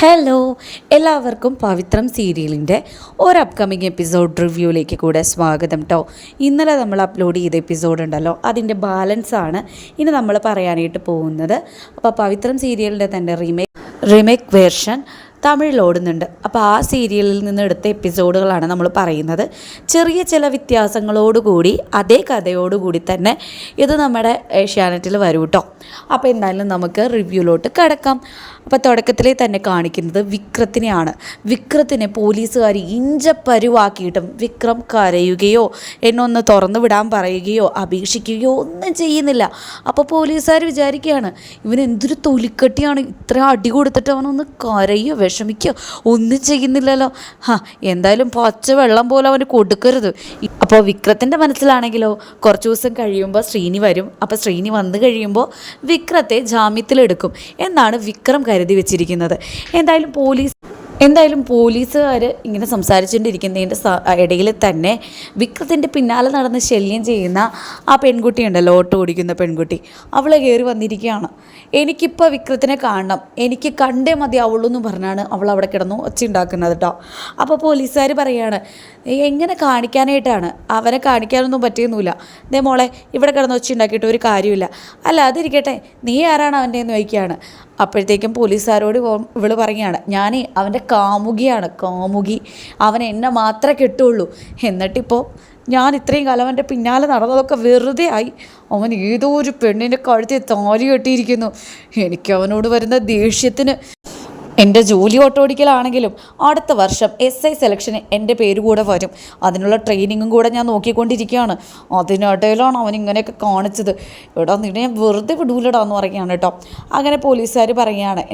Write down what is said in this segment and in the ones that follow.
Hello എല്ലാവർക്കും പവിത്രം സീരിയലിന്റെ ഒരു അപ്കമിങ് എപ്പിസോഡ് റിവ്യൂയിലേക്ക് കൂടെ സ്വാഗതം കേട്ടോ ഇന്നലെ നമ്മൾ അപ്ലോഡ് ചെയ്ത എപ്പിസോഡ് ഉണ്ടല്ലോ അതിന്റെ ബാലൻസ് ആണ് ഇനി നമ്മൾ പറയാനായിട്ട് പോകുന്നത്. അപ്പോൾ പവിത്രം സീരിയലിന്റെ തന്നെ റീമേക്ക് റീമേക്ക് വേർഷൻ തമിഴിൽ ഓടുന്നുണ്ട്. അപ്പോൾ ആ സീരിയലിൽ നിന്ന് എടുത്ത എപ്പിസോഡുകളാണ് നമ്മൾ പറയുന്നത്. ചെറിയ ചില വ്യത്യാസങ്ങളോടുകൂടി അതേ കഥയോടുകൂടി തന്നെ ഇത് നമ്മുടെ ഏഷ്യാനെറ്റിൽ വരും കേട്ടോ അപ്പോൾ എന്തായാലും നമുക്ക് റിവ്യൂലോട്ട് കിടക്കാം. അപ്പോൾ തുടക്കത്തിലേ തന്നെ കാണിക്കുന്നത് വിക്രത്തിനെയാണ്. വിക്രത്തിനെ പോലീസുകാർ ഇഞ്ചപ്പരുവാക്കിയിട്ടും വിക്രം കരയുകയോ എന്നൊന്ന് തുറന്നു വിടാൻ പറയുകയോ അപേക്ഷിക്കുകയോ ഒന്നും ചെയ്യുന്നില്ല. അപ്പോൾ പോലീസുകാർ വിചാരിക്കുകയാണ് ഇവൻ എന്തൊരു തൊലിക്കട്ടിയാണ് ഇത്ര അടി കൊടുത്തിട്ട് അവനൊന്ന് കരയോ വിഷമിക്കോ ഒന്നും ചെയ്യുന്നില്ലല്ലോ. ഹാ എന്തായാലും പച്ച വെള്ളം പോലെ അവന് കൊടുക്കരുത്. അപ്പോൾ വിക്രത്തിന്റെ മനസ്സിലാണെങ്കിലോ കുറച്ച് ദിവസം കഴിയുമ്പോൾ ശ്രീനി വരും. അപ്പോൾ ശ്രീനി വന്നു കഴിയുമ്പോൾ വിക്രത്തെ ജാമ്യത്തിലെടുക്കും എന്നാണ് വിക്രം കരുതി വെച്ചിരിക്കുന്നത്. എന്തായാലും പോലീസ് എന്തായാലും പോലീസുകാർ ഇങ്ങനെ സംസാരിച്ചുകൊണ്ടിരിക്കുന്നതിന്റെ ഇടയിൽ തന്നെ വിക്രത്തിന്റെ പിന്നാലെ നടന്ന് ശല്യം ചെയ്യുന്ന ആ പെൺകുട്ടി ഉണ്ടല്ലോ ഓട്ടോ ഓടിക്കുന്ന പെൺകുട്ടി. അവൾ കയറി വന്നിരിക്കുകയാണ്. എനിക്കിപ്പോൾ വിക്രത്തിനെ കാണണം. എനിക്ക് കണ്ടേ മതി എന്ന് പറഞ്ഞാണ് അവൾ അവിടെ കിടന്നു ഒച്ച ഉണ്ടാക്കുന്നത് കേട്ടോ അപ്പോൾ പോലീസുകാർ പറയാണ് എങ്ങനെ കാണിക്കാനായിട്ടാണ്? അവനെ കാണിക്കാനൊന്നും പറ്റിയൊന്നുമില്ല. ദേ മോളെ ഇവിടെ കിടന്ന് ഒച്ച ഉണ്ടാക്കിയിട്ട് ഒരു കാര്യമില്ല അല്ല അതിരിക്കട്ടെ. നീ ആരാണ് അവന്റെ എന്ന് ചോദിക്കുകയാണ്. അപ്പോഴത്തേക്കും പോലീസുകാരോട് ഇവൾ പറയുകയാണ് ഞാൻ അവന്റെ കാമുകിയാണ് കാമുകി. അവൻ എന്നെ മാത്രമേ കിട്ടുള്ളൂ. എന്നിട്ടിപ്പോൾ ഞാൻ ഇത്രയും കാലം അവന്റെ പിന്നാലെ നടന്നതൊക്കെ വെറുതെ ആയി. അവൻ ഏതോ ഒരു പെണ്ണിന്റെ കഴുത്തിൽ താലി കെട്ടിയിരിക്കുന്നു. എനിക്ക് അവനോട് വരുന്ന ദേഷ്യത്തിന് എന്റെ ജോലി ഓട്ടോടിക്കലാണെങ്കിലും അടുത്ത വർഷം എസ് ഐ സെലക്ഷന് എന്റെ പേര് കൂടെ വരും. അതിനുള്ള ട്രെയിനിങ്ങും കൂടെ ഞാൻ നോക്കിക്കൊണ്ടിരിക്കുകയാണ്. അതിനിടയിലാണ് അവൻ ഇങ്ങനെയൊക്കെ കാണിച്ചത്. എടാ നിന്നെ ഞാൻ വെറുതെ വിടൂലടാ എന്ന് പറയുകയാണ് കേട്ടോ. അങ്ങനെ പോലീസുകാർ പറയുകയാണ്.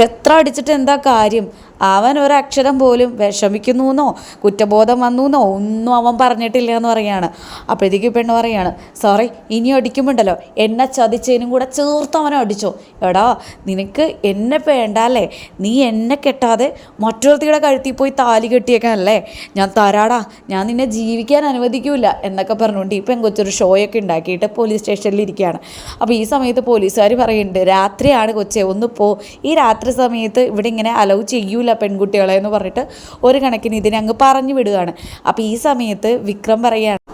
എത്ര അടിച്ചിട്ട് എന്താ കാര്യം? അവൻ ഒരക്ഷരം പോലും വിഷമിക്കുന്നു എന്നോ കുറ്റബോധം വന്നു എന്നോ ഒന്നും അവൻ പറഞ്ഞിട്ടില്ല എന്ന് പറയാണ് അപ്പോഴത്തേക്ക് പെണ്ണ് പറയാണ് സോറി ഇനി അടിക്കുമ്പോണ്ടല്ലോ. എന്നെ ചതിച്ചതിനും കൂടെ ചേർത്ത് അവനെ അടിച്ചോ. എടാ നിനക്ക് എന്നെ വേണ്ട അല്ലേ? നീ എന്നെ കെട്ടാതെ മറ്റൊരുത്തിയുടെ കഴുത്തിൽ പോയി താലി കെട്ടിയേക്കാനല്ലേ ഞാൻ തരാടാ. ഞാൻ നിന്നെ ജീവിക്കാൻ അനുവദിക്കൂല. എന്നൊക്കെ പറഞ്ഞുകൊണ്ട് ഈ പെങ്കൊച്ചൊരു ഷോയൊക്കെ ഉണ്ടാക്കിയിട്ട് പോലീസ് സ്റ്റേഷനിൽ ഇരിക്കുകയാണ്. അപ്പോൾ ഈ സമയത്ത് പോലീസുകാർ പറയുന്നുണ്ട് രാത്രിയാണ് കൊച്ചെ ഒന്ന് പോ. ഈ രാത്രി സമയത്ത് ഇവിടെ ഇങ്ങനെ അലൗ ചെയ്യൂല പെൺകുട്ടികളെ എന്ന് പറഞ്ഞിട്ട് ഒരു കണക്കിന് ഇതിനെ അങ്ങ് പറഞ്ഞു വിടുകയാണ്. അപ്പോൾ ഈ സമയത്ത് വിക്രം പറയാണ്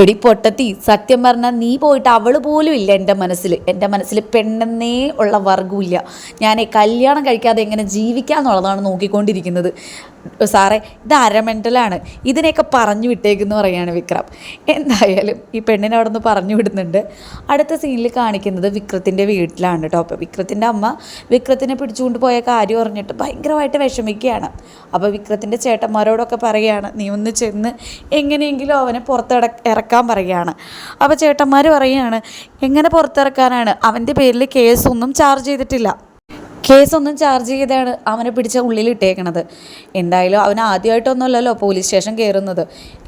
എടി പൊട്ടത്തി സത്യം പറഞ്ഞാൽ നീ പോയിട്ട് അവൾ പോലും ഇല്ല എന്റെ മനസ്സിൽ എന്റെ മനസ്സിൽ പെണ്ണെന്നേ ഉള്ള വർഗമില്ല ഞാൻ കല്യാണം കഴിക്കാതെ എങ്ങനെ ജീവിക്കാന്നുള്ളതാണ് നോക്കിക്കൊണ്ടിരിക്കുന്നത്. സാറേ ഇത് അരമെന്റലാണ് ഇതിനെയൊക്കെ പറഞ്ഞു വിട്ടേക്കെന്ന് പറയുകയാണ് വിക്രം. എന്തായാലും ഈ പെണ്ണിനെ അവിടെ നിന്ന് പറഞ്ഞു വിടുന്നുണ്ട്. അടുത്ത സീനിൽ കാണിക്കുന്നത് വിക്രത്തിന്റെ വീട്ടിലാണ് കേട്ടോ അപ്പോൾ വിക്രത്തിന്റെ അമ്മ വിക്രത്തിനെ പിടിച്ചുകൊണ്ട് പോയ കാര്യം അറിഞ്ഞിട്ട് ഭയങ്കരമായിട്ട് വിഷമിക്കുകയാണ്. അപ്പോൾ വിക്രത്തിന്റെ ചേട്ടന്മാരോടൊക്കെ പറയുകയാണ് നീ ഒന്ന് ചെന്ന് എങ്ങനെയെങ്കിലും അവനെ പുറത്തിട ഇറക്കാൻ പറയുകയാണ്. അപ്പോൾ ചേട്ടന്മാർ പറയുകയാണ് എങ്ങനെ പുറത്തിറക്കാനാണ്? അവന്റെ പേരിൽ കേസൊന്നും ചാർജ് ചെയ്തിട്ടില്ല. കേസൊന്നും ചാർജ് ചെയ്താണ് അവനെ പിടിച്ച ഉള്ളിലിട്ടേക്കണത് എന്തായാലും അവൻ ആദ്യമായിട്ടൊന്നുമല്ലല്ലോ പോലീസ് സ്റ്റേഷൻ കയറുന്നത്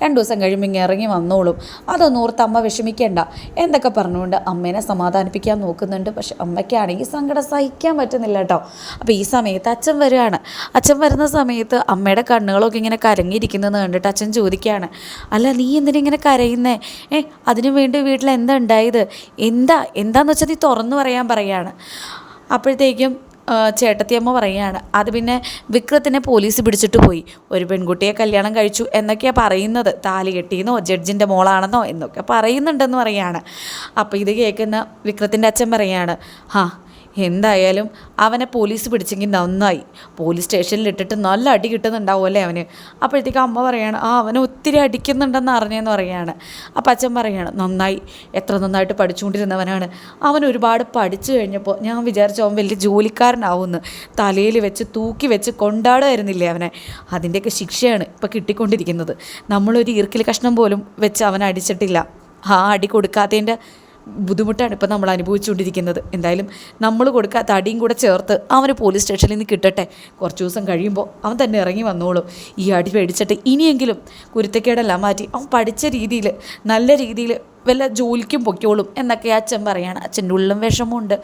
രണ്ട് ദിവസം കഴിയുമ്പോൾ ഇങ്ങനെ ഇറങ്ങി വന്നോളും. അതൊന്നും ഓർത്ത് അമ്മ വിഷമിക്കേണ്ട. എന്തൊക്കെ പറഞ്ഞുകൊണ്ട് അമ്മേനെ സമാധാനിപ്പിക്കാൻ നോക്കുന്നുണ്ട്. പക്ഷെ അമ്മയ്ക്കാണെങ്കിൽ സങ്കടം സഹിക്കാൻ പറ്റുന്നില്ല കേട്ടോ. അപ്പോൾ ഈ സമയത്ത് അച്ഛൻ വരികയാണ്. അച്ഛൻ വരുന്ന സമയത്ത് അമ്മയുടെ കണ്ണുകളൊക്കെ ഇങ്ങനെ കരങ്ങിയിരിക്കുന്നത് കണ്ടിട്ട് അച്ഛൻ ചോദിക്കുകയാണ് അല്ല നീ എന്തിനിങ്ങനെ കരയുന്നേ? ഏ അതിനു വേണ്ടി വീട്ടിൽ എന്താ ഉണ്ടായത്? എന്താ എന്താന്ന് വെച്ചാൽ നീ തുറന്നു പറയാൻ പറയാണ്. അപ്പോഴത്തേക്കും ചേട്ടത്തിയമ്മ പറയുകയാണ്. അത് പിന്നെ വിക്രത്തിനെ പോലീസ് പിടിച്ചിട്ട് പോയി. ഒരു പെൺകുട്ടിയെ കല്യാണം കഴിച്ചു എന്നൊക്കെയാണ് പറയുന്നത്. താലി കെട്ടിയെന്നോ ജഡ്ജിന്റെ മോളാണെന്നോ എന്നൊക്കെ പറയുന്നുണ്ടെന്ന് പറയുകയാണ്. അപ്പോൾ ഇത് കേൾക്കുന്ന വിക്രത്തിന്റെ അച്ഛൻ പറയുകയാണ് ഹാ എന്തായാലും അവനെ പോലീസ് പിടിച്ചെങ്കിൽ നന്നായി. പോലീസ് സ്റ്റേഷനിൽ ഇട്ടിട്ട് നല്ല അടി കിട്ടുന്നുണ്ടാവും അല്ലേ അവന്? അപ്പോഴത്തേക്ക് അമ്മ പറയാണ് ആ അവനെ ഒത്തിരി അടിക്കുന്നുണ്ടെന്ന് അറിഞ്ഞെന്ന് പറയുകയാണ് അപ്പം അച്ഛൻ പറയാണ് നന്നായി. എത്ര നന്നായിട്ട് പഠിച്ചുകൊണ്ടിരുന്നവനാണ്. അവൻ ഒരുപാട് പഠിച്ചു കഴിഞ്ഞപ്പോൾ ഞാൻ വിചാരിച്ചു അവൻ വലിയ ജോലിക്കാരനാവുമെന്ന്. തലയിൽ വെച്ച് തൂക്കി വെച്ച് കൊണ്ടാടുമായിരുന്നില്ലേ അവനെ? അതിന്റെയൊക്കെ ശിക്ഷയാണ് ഇപ്പോൾ കിട്ടിക്കൊണ്ടിരിക്കുന്നത്. നമ്മളൊരു ഈർക്കിൽ കഷ്ണം പോലും വെച്ച് അവനെ അടിച്ചിട്ടില്ല. ആ അടി കൊടുക്കാത്തതിന്റെ ബുദ്ധിമുട്ടാണ് ഇപ്പം നമ്മൾ അനുഭവിച്ചുകൊണ്ടിരിക്കുന്നത്. എന്തായാലും നമ്മൾ കൊടുക്കാത്ത അടിയും കൂടെ ചേർത്ത് അവന് പോലീസ് സ്റ്റേഷനിൽ നിന്ന് കിട്ടട്ടെ. കുറച്ച് ദിവസം കഴിയുമ്പോൾ അവൻ തന്നെ ഇറങ്ങി വന്നോളും. ഈ അടി പേടിച്ചിട്ട് ഇനിയെങ്കിലും കുരുത്തക്കേടെല്ലാം മാറ്റി അവൻ പഠിച്ച രീതിയിൽ നല്ല രീതിയിൽ വല്ല ജോലിക്കും പൊയ്ക്കോളും എന്നൊക്കെ അച്ഛൻ പറയാണ്. അച്ഛന്റെ ഉള്ളിലും വിഷമമുണ്ട്.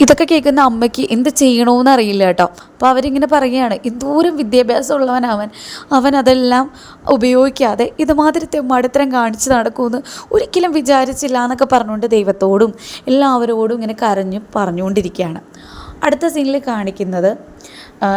ഇതൊക്കെ കേൾക്കുന്ന അമ്മയ്ക്ക് എന്ത് ചെയ്യണമെന്ന് അറിയില്ല കേട്ടോ. അപ്പോൾ അവരിങ്ങനെ പറയുകയാണ് എന്തോരം വിദ്യാഭ്യാസം ഉള്ളവൻ അവൻ അവൻ അതെല്ലാം ഉപയോഗിക്കാതെ ഇതുമാതിരി തെമ്മാടിത്തരം കാണിച്ച് നടക്കുമെന്ന് ഒരിക്കലും വിചാരിച്ചില്ല എന്നൊക്കെ പറഞ്ഞുകൊണ്ട് ദൈവത്തോടും എല്ലാവരോടും ഇങ്ങനെ കരഞ്ഞു പറഞ്ഞുകൊണ്ടിരിക്കുകയാണ്. അടുത്ത സീനിൽ കാണിക്കുന്നത്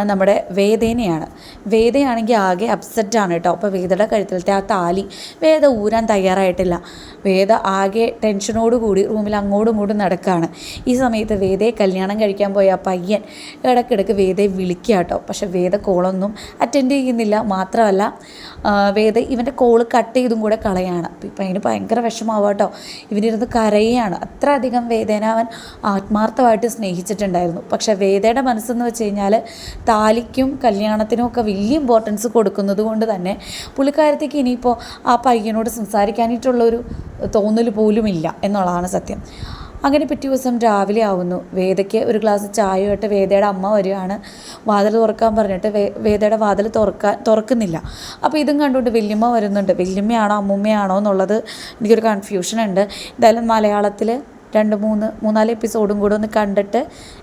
നമ്മുടെ വേദേനെയാണ്. വേദയാണെങ്കിൽ ആകെ അപ്സെറ്റ് ആണ് കേട്ടോ. അപ്പോൾ വേദയുടെ കഴുത്തിലത്തെ ആ താലി വേദ ഊരാൻ തയ്യാറായിട്ടില്ല. വേദ ആകെ ടെൻഷനോട് കൂടി റൂമിൽ അങ്ങോട്ടും ഇങ്ങോട്ടും നടക്കുകയാണ് ഈ സമയത്ത് വേദയെ കല്യാണം കഴിക്കാൻ പോയ ആ പയ്യൻ ഇടയ്ക്കിടയ്ക്ക് വേദയെ വിളിക്കുക കേട്ടോ. പക്ഷേ വേദ കോളൊന്നും അറ്റൻഡ് ചെയ്യുന്നില്ല. മാത്രമല്ല വേദ ഇവന്റെ കോൾ കട്ട് ചെയ്തും കൂടെ കളയാണ്. അപ്പം ഇപ്പം അതിന് ഭയങ്കര വിഷമാവുക കേട്ടോ. ഇവനിരുന്ന് കരയുകയാണ് അത്ര അധികം വേദന അവൻ ആത്മാർത്ഥമായിട്ട് സ്നേഹിച്ചിട്ടുണ്ടായിരുന്നു. പക്ഷേ വേദയുടെ മനസ്സെന്ന് വെച്ച് കഴിഞ്ഞാൽ താലിക്കും കല്യാണത്തിനും ഒക്കെ വലിയ ഇമ്പോർട്ടൻസ് കൊടുക്കുന്നത് കൊണ്ട് തന്നെ പുള്ളിക്കാരത്തേക്ക് ഇനിയിപ്പോൾ ആ പയ്യനോട് സംസാരിക്കാനായിട്ടുള്ളൊരു തോന്നൽ പോലുമില്ല എന്നുള്ളതാണ് സത്യം. അങ്ങനെ പിറ്റേ ദിവസം രാവിലെ ആവുന്നു. വേദയ്ക്ക് ഒരു ഗ്ലാസ് ചായയായിട്ട് വേദയുടെ അമ്മ വരികയാണ്. വാതിൽ തുറക്കാൻ പറഞ്ഞിട്ട് വേദയുടെ വാതിൽ തുറക്കാൻ തുറക്കുന്നില്ല. അപ്പോൾ ഇതും കണ്ടുകൊണ്ട് വല്യമ്മ വരുന്നുണ്ട്. വല്യമ്മയാണോ അമ്മൂമ്മയാണോ എന്നുള്ളത് എനിക്കൊരു കൺഫ്യൂഷൻ ഉണ്ട്. എന്തായാലും മലയാളത്തിൽ രണ്ട് മൂന്ന് മൂന്നാൽ എപ്പിസോഡും കൂടെ ഒന്ന് കണ്ടിട്ട്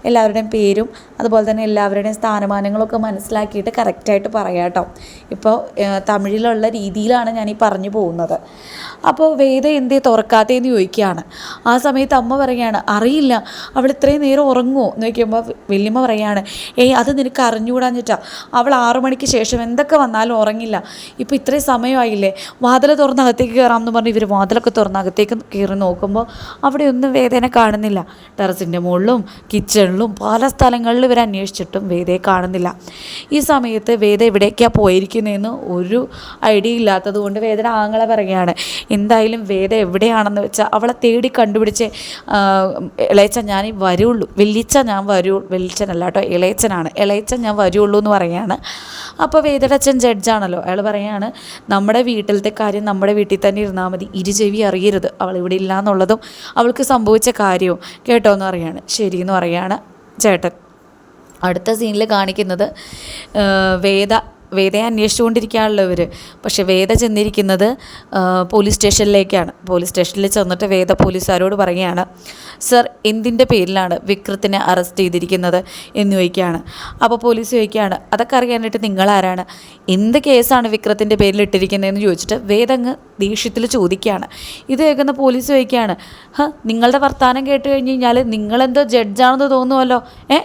എല്ലാവരുടെയും പേരും അതുപോലെ തന്നെ എല്ലാവരുടെയും സ്ഥാനമാനങ്ങളൊക്കെ മനസ്സിലാക്കിയിട്ട് കറക്റ്റായിട്ട് പറയാം കേട്ടോ. ഇപ്പോൾ തമിഴിലുള്ള രീതിയിലാണ് ഞാൻ ഈ പറഞ്ഞു പോകുന്നത്. അപ്പോൾ വേദ എന്തേ തുറക്കാത്തേന്ന് ചോദിക്കുകയാണ്. ആ സമയത്ത് അമ്മ പറയുകയാണ് അറിയില്ല അവൾ ഇത്രയും നേരം ഉറങ്ങുമോ എന്ന് ചോദിക്കുമ്പോൾ വല്യമ്മ പറയുകയാണ് ഏയ് അത് നിനക്ക് അറിഞ്ഞുകൂടാഞ്ഞിട്ടാ. അവൾ ആറു മണിക്ക് ശേഷം എന്തൊക്കെ വന്നാലും ഉറങ്ങില്ല. ഇപ്പോൾ ഇത്രയും സമയമായില്ലേ. വാതിൽ തുറന്ന് അകത്തേക്ക് കയറാമെന്ന് പറഞ്ഞ് ഇവർ വാതിലൊക്കെ തുറന്ന് അകത്തേക്ക് കയറി നോക്കുമ്പോൾ അവിടെ ഒന്നും വേദനെ കാണുന്നില്ല. ടെറസിന്റെ മുകളിലും കിച്ചണിലും പല സ്ഥലങ്ങളിലും ഇവർ അന്വേഷിച്ചിട്ടും വേദയെ കാണുന്നില്ല. ഈ സമയത്ത് വേദ എവിടേക്കാണ് പോയിരിക്കുന്നതെന്ന് ഒരു ഐഡിയ ഇല്ലാത്തത് കൊണ്ട് വേദന ആങ്ങളെ പറയുകയാണ് എന്തായാലും വേദ എവിടെയാണെന്ന് വെച്ചാൽ അവളെ തേടി കണ്ടുപിടിച്ച് ഇളയച്ച ഞാൻ വരുള്ളൂ. വെല്ലിച്ച ഞാൻ വരൂ വെല്ലിച്ചനല്ല കേട്ടോ ഇളയച്ചനാണ്. ഇളയച്ച ഞാൻ വരുള്ളൂ എന്ന് പറയുകയാണ് അപ്പോൾ വേദയുടെ അച്ഛൻ ജഡ്ജാണല്ലോ അയാൾ പറയുകയാണ് നമ്മുടെ വീട്ടിലത്തെ കാര്യം നമ്മുടെ വീട്ടിൽ തന്നെ ഇരുന്നാൽ മതി. ഇരുചെവി അറിയരുത്. അവൾ ഇവിടെ ഇല്ല എന്നുള്ളതും അവൾക്ക് സംഭവിച്ച കാര്യവും കേട്ടോ എന്ന് പറയാണ്. ശരി എന്ന് പറയാണ് ചേട്ടൻ. അടുത്ത സീനിൽ കാണിക്കുന്നത് വേദ വേദയെ അന്വേഷിച്ചുകൊണ്ടിരിക്കുകയാണല്ലോ ഇവർ പക്ഷേ വേദ ചെന്നിരിക്കുന്നത് പോലീസ് സ്റ്റേഷനിലേക്കാണ്. പോലീസ് സ്റ്റേഷനിൽ ചെന്നിട്ട് വേദ പോലീസുകാരോട് പറയുകയാണ് സർ എന്തിന്റെ പേരിലാണ് വിക്രത്തിനെ അറസ്റ്റ് ചെയ്തിരിക്കുന്നത്? എന്ന് ചോദിക്കുകയാണ്. അപ്പോൾ പോലീസ് ചോദിക്കുകയാണ് അതൊക്കെ അറിയാനായിട്ട് നിങ്ങളാരാണ്? എന്ത് കേസാണ് വിക്രത്തിന്റെ പേരിൽ ഇട്ടിരിക്കുന്നതെന്ന് ചോദിച്ചിട്ട് വേദങ്ങ് ദേഷ്യത്തിൽ ചോദിക്കുകയാണ്. ഇത് കേൾക്കുന്ന പോലീസ് ചോദിക്കുകയാണ് നിങ്ങളുടെ വർത്തമാനം കേട്ട് കഴിഞ്ഞ് കഴിഞ്ഞാൽ നിങ്ങളെന്തോ ജഡ്ജാണെന്ന് തോന്നുമല്ലോ ഏ?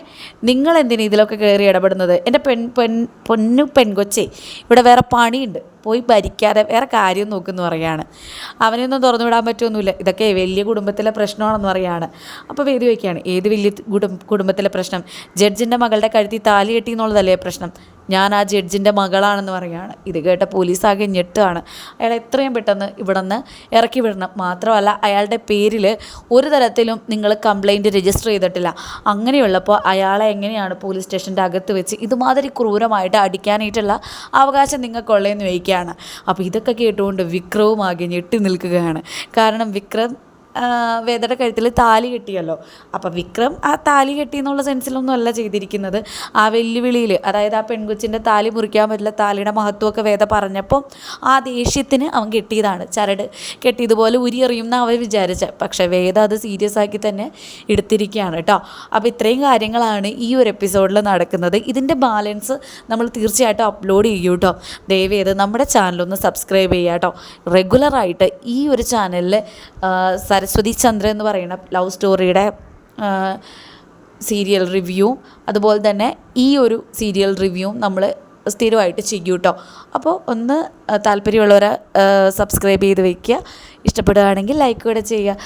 നിങ്ങളെന്തിനാണ് ഇതിലൊക്കെ കയറി ഇടപെടുന്നത്? എന്റെ പെൺ പെൺ പൊന്നു പെൺകൊച്ചേ ഇവിടെ വേറെ പണിയുണ്ട്. പോയി ഭരിക്കാതെ വേറെ കാര്യം നോക്കുന്നു പറയാണ്. അവനെയൊന്നും തുറന്നു വിടാൻ പറ്റുമൊന്നുമില്ല ഇതൊക്കെ വലിയ കുടുംബത്തിലെ പ്രശ്നമാണെന്ന് പറയാണ്. അപ്പോൾ വേദി വയ്ക്കുകയാണ് ഏത് വലിയ കുടും കുടുംബത്തിലെ പ്രശ്നം? ജഡ്ജിന്റെ മകളുടെ കഴുത്തി താലി കെട്ടി എന്നുള്ളതല്ലേ പ്രശ്നം? ഞാൻ ആ ജഡ്ജിന്റെ മകളാണെന്ന് പറയുകയാണ്. ഇത് കേട്ട പോലീസ് ആകെ ഞെട്ടുകയാണ്. അയാൾ എത്രയും പെട്ടെന്ന് ഇവിടെ നിന്ന് ഇറക്കി വിടണം. മാത്രമല്ല അയാളുടെ പേരിൽ ഒരു തരത്തിലും നിങ്ങൾ കംപ്ലൈന്റ് രജിസ്റ്റർ ചെയ്തിട്ടില്ല. അങ്ങനെയുള്ളപ്പോൾ അയാളെ എങ്ങനെയാണ് പോലീസ് സ്റ്റേഷന്റെ അകത്ത് വെച്ച് ഇതുമാതിരി ക്രൂരമായിട്ട് അടിക്കാനായിട്ടുള്ള അവകാശം നിങ്ങൾക്കുള്ളതെന്ന് ചോദിക്കുകയാണ്. അപ്പോൾ ഇതൊക്കെ കേട്ടുകൊണ്ട് വിക്രവും ആകെ ഞെട്ടി നിൽക്കുകയാണ്. കാരണം വിക്രം വേദയുടെ കഴുത്തിൽ താലി കെട്ടിയല്ലോ. അപ്പോൾ വിക്രം ആ താലി കെട്ടി എന്നുള്ള സെൻസിലൊന്നും അല്ല ചെയ്തിരിക്കുന്നത്. ആ വെല്ലുവിളിയിൽ അതായത് ആ പെൺകൊച്ചിന്റെ താലി മുറിക്കാൻ പറ്റില്ല താലിയുടെ മഹത്വമൊക്കെ വേദ പറഞ്ഞപ്പോൾ ആ ദേഷ്യത്തിന് അവൻ കെട്ടിയതാണ്. ചരട് കെട്ടിയതുപോലെ ഉരിയെറിയുമെന്ന് അവൻ വിചാരിച്ച. പക്ഷേ വേദ അത് സീരിയസ് ആക്കി തന്നെ എടുത്തിരിക്കുകയാണ് കേട്ടോ അപ്പോൾ ഇത്രയും കാര്യങ്ങളാണ് ഈ ഒരു എപ്പിസോഡിൽ നടക്കുന്നത്. ഇതിന്റെ ബാലൻസ് നമ്മൾ തീർച്ചയായിട്ടും അപ്ലോഡ് ചെയ്യൂ കേട്ടോ ദയവേത് നമ്മുടെ ചാനലൊന്ന് സബ്സ്ക്രൈബ് ചെയ്യാം കേട്ടോ റെഗുലറായിട്ട് ഈ ഒരു ചാനലിൽ സരസ്വതി ചന്ദ്ര എന്ന് പറയുന്ന ലവ് സ്റ്റോറിയുടെ സീരിയൽ റിവ്യൂ. അതുപോലെ തന്നെ ഈ ഒരു സീരിയൽ റിവ്യൂ നമ്മൾ സ്ഥിരമായിട്ട് ചെയ്യും കേട്ടോ അപ്പോൾ ഒന്ന് താല്പര്യമുള്ളവരെ സബ്സ്ക്രൈബ് ചെയ്ത് വയ്ക്കുക ഇഷ്ടപ്പെടുകയാണെങ്കിൽ ലൈക്ക് കൂടെ ചെയ്യുക.